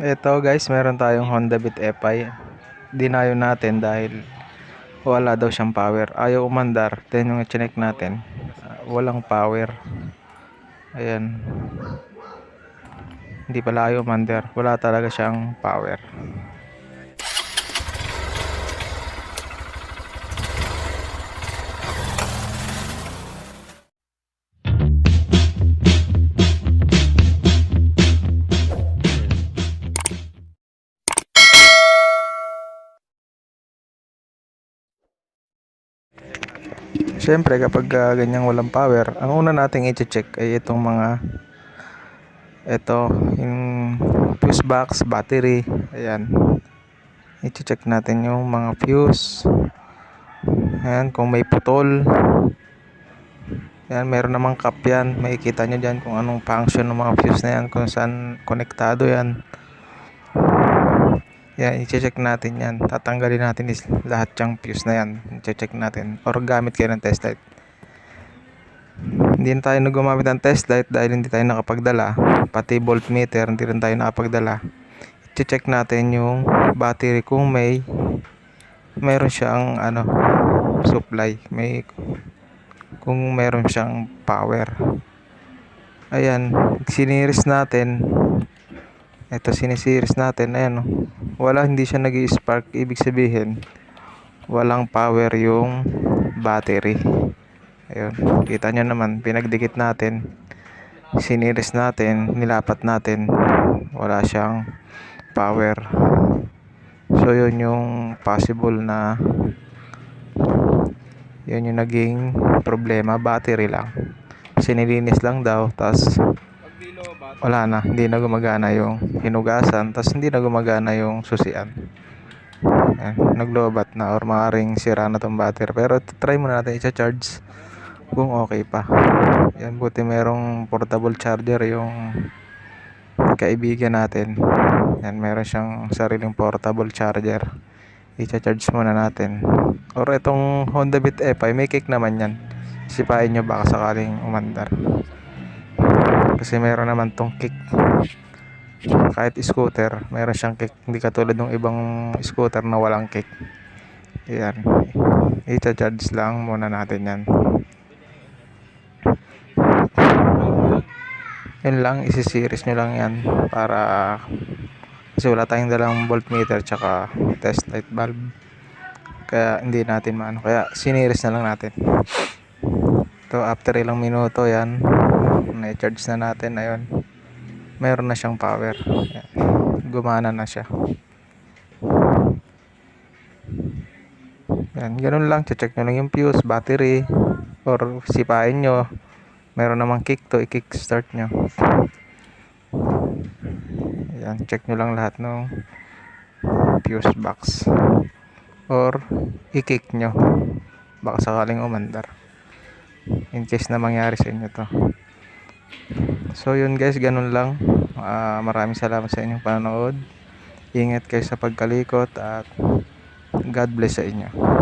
Ito guys, meron tayong Honda Beat FI. Dinayo natin dahil wala daw siyang power. Ayaw umandar. Then yung chinek natin, ah, walang power. Ayan. Hindi pala ayaw umandar. Wala talaga siyang power. Siyempre kapag ah, ganyang walang power, ang una nating i-check ay itong mga ito, yung fuse box, battery, ayan. I-check natin yung mga fuse. Ayan, kung may putol. Ayan, meron namang cap yan. Makikita nyo dyan kung anong function ng mga fuse na yan, kung saan konektado yan. Yan, i-check natin yan. Tatanggalin natin is lahat yung fuse na yan. I-check natin. Or gamit kayo ng test light. Hindi na tayo gumamit ng test light dahil hindi tayo nakapagdala. Pati voltmeter, hindi rin tayo nakapagdala. I-check natin yung battery kung may meron siyang ano supply may kung meron siyang power ayan siniris natin ito sinisiris natin. Ayan oh. wala hindi siya nag spark ibig sabihin walang power yung battery. Ayun kita nyo naman pinagdikit natin. Siniris natin nilapat natin. Wala siyang power. So yun yung possible na yun yung naging problema. Battery lang. Sinilinis lang daw tas wala na hindi na gumagana yung hinugasan tas hindi na gumagana yung susian. Ayan, naglobat na or maaaring sira na tong battery. Pero try muna natin i-charge kung okay pa. Yan buti merong portable charger yung kaibigan natin. Yan meron siyang sariling portable charger. I-charge muna natin. Or itong Honda Beat FI may kick naman yan. Sipain nyo baka sakaling umandar kasi meron naman tong kick. Kahit scooter meron siyang kick. Hindi katulad ng ibang scooter na walang kick. Yan. I-charge lang muna natin yan. Yun lang isi-series nyo lang yan para kasi wala tayong dalang voltmeter tsaka test light bulb. Kaya hindi natin maano. Kaya siniris na lang natin. To after ilang minuto yan na-charge na natin ayun meron na siyang power gumana na siya yan ganun lang check nyo lang yung fuse battery or sipain nyo meron namang kick to i-kick start nyo Ayan, check nyo lang lahat ng fuse box. Or, i-kick nyo. Baka sakaling umandar. In case na mangyari sa inyo to. So, yun guys, ganun lang. Ah, maraming salamat sa inyong panonood. Ingat kayo sa pagkalikot at God bless sa inyo.